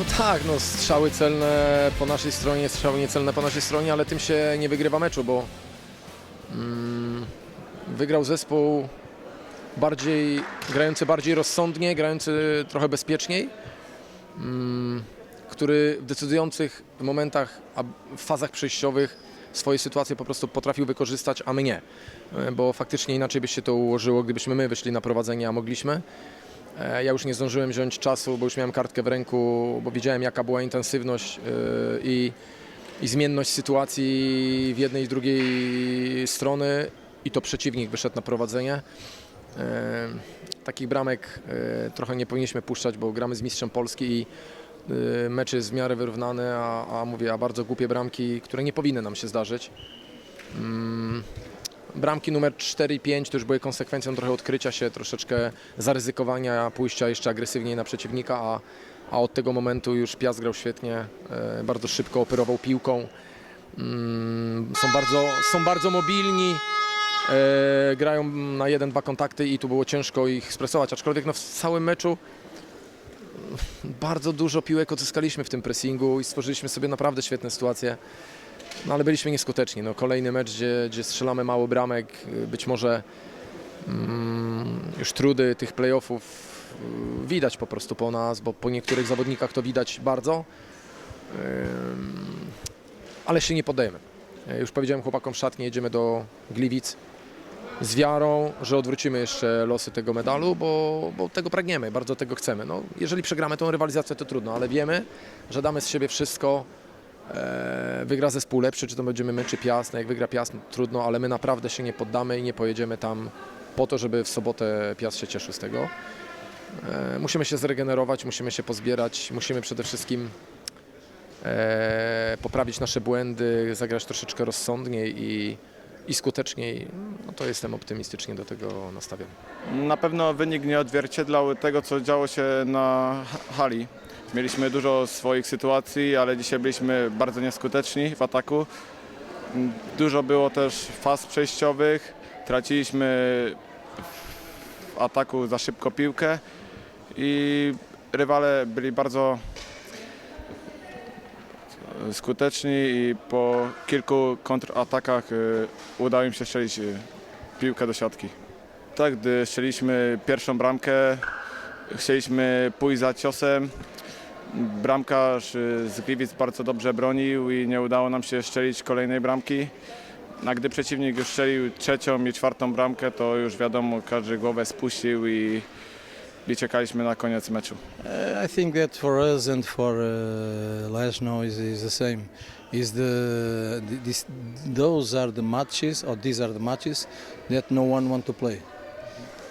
No tak, no strzały celne po naszej stronie, strzały niecelne po naszej stronie, ale tym się nie wygrywa meczu, bo mm, wygrał zespół bardziej, grający bardziej rozsądnie, grający trochę bezpieczniej, mm, który w decydujących momentach, w fazach przejściowych swoje sytuacje po prostu potrafił wykorzystać, a my nie. E, Bo faktycznie inaczej by się to ułożyło, gdybyśmy my wyszli na prowadzenie, a mogliśmy. E, Ja już nie zdążyłem wziąć czasu, bo już miałem kartkę w ręku, bo wiedziałem jaka była intensywność e, i, i zmienność sytuacji w jednej i drugiej strony i to przeciwnik wyszedł na prowadzenie. E, Takich bramek trochę nie powinniśmy puszczać, bo gramy z mistrzem Polski i mecz jest w miarę wyrównany, a, a mówię, a bardzo głupie bramki, które nie powinny nam się zdarzyć. Bramki numer 4 i 5 to już były konsekwencją trochę odkrycia się, troszeczkę zaryzykowania, pójścia jeszcze agresywniej na przeciwnika, a, a od tego momentu już Piast grał świetnie, e, bardzo szybko operował piłką. Mm, Są bardzo, są bardzo mobilni, e, grają na jeden, dwa kontakty i tu było ciężko ich stresować, aczkolwiek no w całym meczu bardzo dużo piłek odzyskaliśmy w tym pressingu i stworzyliśmy sobie naprawdę świetne sytuacje. No ale byliśmy nieskuteczni. No, kolejny mecz, gdzie, gdzie strzelamy mało bramek, y, być może mm, już trudy tych playoffów y, widać po prostu po nas, bo po niektórych zawodnikach to widać bardzo. Ale się nie poddajemy. Już powiedziałem chłopakom w szatni, jedziemy do Gliwic z wiarą, że odwrócimy jeszcze losy tego medalu, bo, bo tego pragniemy, bardzo tego chcemy. No, jeżeli przegramy tą rywalizację, to trudno, ale wiemy, że damy z siebie wszystko. E, wygra zespół lepszy, czy to będziemy my, czy Piast. No jak wygra Piast, no, trudno, ale my naprawdę się nie poddamy i nie pojedziemy tam po to, żeby w sobotę Piast się cieszył z tego. E, musimy się zregenerować, musimy się pozbierać, musimy przede wszystkim e, poprawić nasze błędy, zagrać troszeczkę rozsądniej i, i skuteczniej. No to jestem optymistycznie do tego nastawiony. Na pewno wynik nie odzwierciedlał tego, co działo się na hali. Mieliśmy dużo swoich sytuacji, ale dzisiaj byliśmy bardzo nieskuteczni w ataku. Dużo było też faz przejściowych. Traciliśmy w ataku za szybko piłkę i rywale byli bardzo skuteczni i po kilku kontratakach y, udało im się strzelić y, piłkę do siatki. Tak, gdy strzeliśmy pierwszą bramkę, chcieliśmy pójść za ciosem. Bramkarz y, z Gliwic bardzo dobrze bronił i nie udało nam się strzelić kolejnej bramki. A gdy przeciwnik już strzelił trzecią i czwartą bramkę, to już wiadomo, każdy głowę spuścił i, i czekaliśmy na koniec meczu. Uh, I think that for us and for uh, Leszno is, is the same. Is the th- this, those are the matches or these are the matches that no one want to play.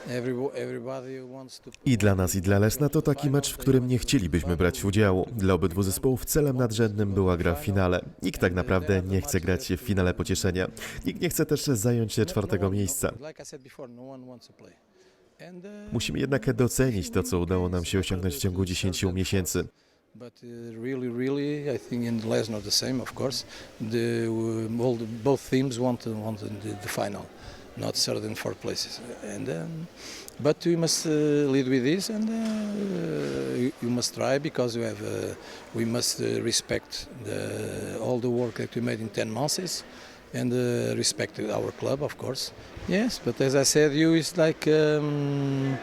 Everybo- everybody wants to. I dla nas, i dla Leszna to taki mecz, w którym nie chcielibyśmy brać udziału. Dla obydwu zespołów celem nadrzędnym była gra w finale. Nikt tak naprawdę nie chce grać w finale pocieszenia. Nikt nie chce też zająć się czwartego miejsca. Musimy jednak docenić to, co udało nam się osiągnąć w ciągu 10 miesięcy. But uh, really, really, I think in Lesnar the same, of course. The, uh, the, both teams want to, want the, the final, not third and fourth places. And um, but we must uh, lead with this, and uh, you, must try because we have uh, we must uh, respect the, all the work that we made in ten months, and uh, respect our club, of course. Yes, but as I said, you is like. Um,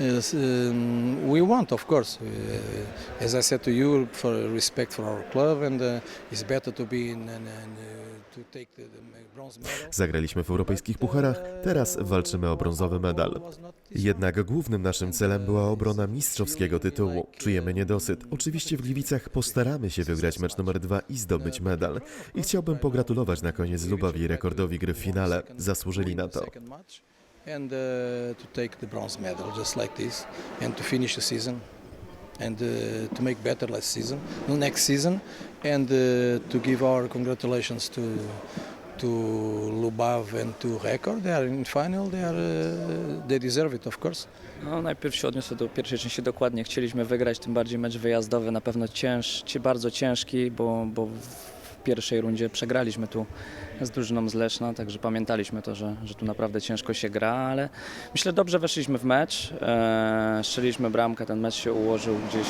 Yes, um, we want, of course. Uh, as I said to you, for respect for our club, and uh, it's better to be in and, and uh. Zagraliśmy w europejskich pucharach, teraz walczymy o brązowy medal. Jednak głównym naszym celem była obrona mistrzowskiego tytułu. Czujemy niedosyt. Oczywiście w Gliwicach postaramy się wygrać mecz numer dwa i zdobyć medal. I chciałbym pogratulować na koniec Lubawi rekordowi gry w finale. Zasłużyli na to. And uh, to take the bronze medal just like this, and to finish the season, and uh, to make better last season, next season, and uh, to give our congratulations to to Lubav and to Record. They are in final. They are uh, they deserve it, of course. No, najpierw się odniosę do pierwszej części dokładnie. Chcieliśmy wygrać, tym bardziej mecz wyjazdowy, na pewno cięż, bardzo ciężki, bo, bo pierwszej rundzie przegraliśmy tu z drużyną z Leszna, także pamiętaliśmy to, że, że tu naprawdę ciężko się gra, ale myślę dobrze weszliśmy w mecz, e, strzeliliśmy bramkę, ten mecz się ułożył gdzieś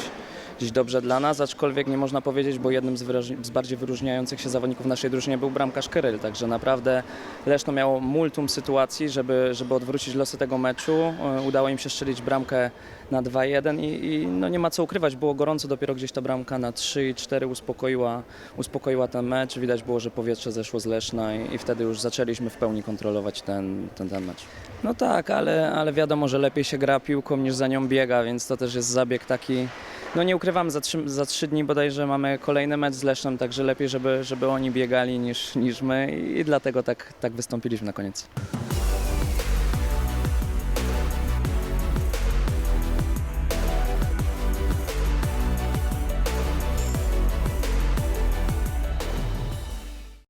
gdzieś dobrze dla nas, aczkolwiek nie można powiedzieć, bo jednym z, z bardziej wyróżniających się zawodników naszej drużynie był bramkarz Kryl, także naprawdę Leszno miało multum sytuacji, żeby, żeby odwrócić losy tego meczu. E, Udało im się strzelić bramkę na 2-1 i, i no nie ma co ukrywać, było gorąco, dopiero gdzieś ta bramka na 3 i 4 uspokoiła, uspokoiła ten mecz. Widać było, że powietrze zeszło z Leszna i, i wtedy już zaczęliśmy w pełni kontrolować ten, ten, ten mecz. No tak, ale, ale wiadomo, że lepiej się gra piłką niż za nią biega, więc to też jest zabieg taki. No nie ukrywam, za trzy, za trzy dni bodajże mamy kolejny mecz z Lesznem, także lepiej, żeby, żeby oni biegali niż, niż my i dlatego tak, tak wystąpiliśmy na koniec.